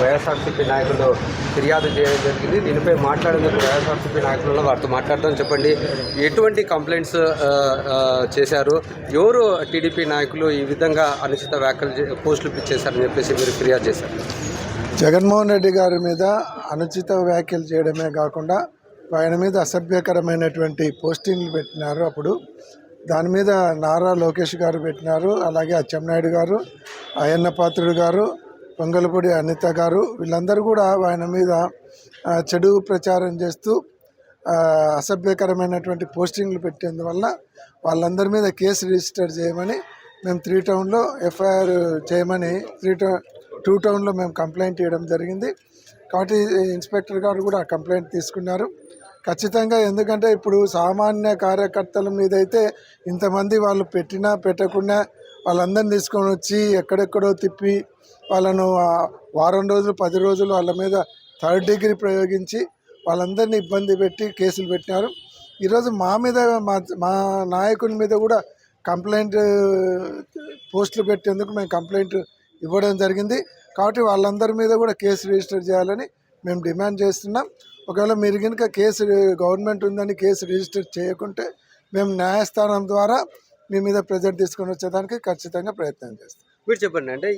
వైఎస్ఆర్సీపీ నాయకులు ఫిర్యాదు చేయడం జరిగింది. దీనిపై మాట్లాడేందుకు వైఎస్ఆర్సీపీ నాయకులలో వారితో మాట్లాడటం చెప్పండి. ఎటువంటి కంప్లైంట్స్ చేశారు? ఎవరు టీడీపీ నాయకులు ఈ విధంగా అనుచిత వ్యాఖ్యలు చే- పోస్టులు ఇచ్చేశారని చెప్పేసి మీరు ఫిర్యాదు చేశారు? జగన్మోహన్ రెడ్డి గారి మీద అనుచిత వ్యాఖ్యలు చేయడమే కాకుండా ఆయన మీద అసభ్యకరమైనటువంటి పోస్టింగ్లు పెట్టినారు అప్పుడు. దాని మీద నారా లోకేష్ గారు పెట్టినారు. అలాగే అచ్చెన్నాయుడు గారు అయ్యన్న పాత్రుడు గారు పొంగలపూడి అనిత గారు వీళ్ళందరూ కూడా ఆయన మీద చెడు ప్రచారం చేస్తూ అసభ్యకరమైనటువంటి పోస్టింగ్లు పెట్టేందువల్ల వాళ్ళందరి మీద కేసు రిజిస్టర్ చేయమని మేము త్రీ టౌన్లో ఎఫ్ఐఆర్ చేయమని త్రీ టౌన్ టూ టౌన్లో మేము కంప్లైంట్ ఇవ్వడం జరిగింది. కాబట్టి ఇన్స్పెక్టర్ గారు కూడా ఆ కంప్లైంట్ తీసుకున్నారు. ఖచ్చితంగా ఎందుకంటే ఇప్పుడు సామాన్య కార్యకర్తల మీద అయితే ఇంతమంది వాళ్ళు పెట్టినా పెట్టకుండా వాళ్ళందరిని తీసుకొని వచ్చి ఎక్కడెక్కడో తిప్పి వాళ్ళను వారం రోజులు పది రోజులు వాళ్ళ మీద థర్డ్ డిగ్రీ ప్రయోగించి వాళ్ళందరినీ ఇబ్బంది పెట్టి కేసులు పెట్టినారు. ఈరోజు మా మీద మా మా నాయకుని మీద కూడా కంప్లైంట్ పోస్టులు పెట్టేందుకు మేము కంప్లైంట్ ఇవ్వడం జరిగింది. కాబట్టి వాళ్ళందరి మీద కూడా కేసు రిజిస్టర్ చేయాలని మేము డిమాండ్ చేస్తున్నాం. ఒకవేళ మీరు కనుక కేసు గవర్నమెంట్ ఉందని కేసు రిజిస్టర్ చేయకుంటే మేము న్యాయస్థానం ద్వారా మీ మీద ప్రెజర్ తీసుకొని వచ్చేదానికి ఖచ్చితంగా ప్రయత్నం చేస్తాం. మీరు చెప్పండి అంటే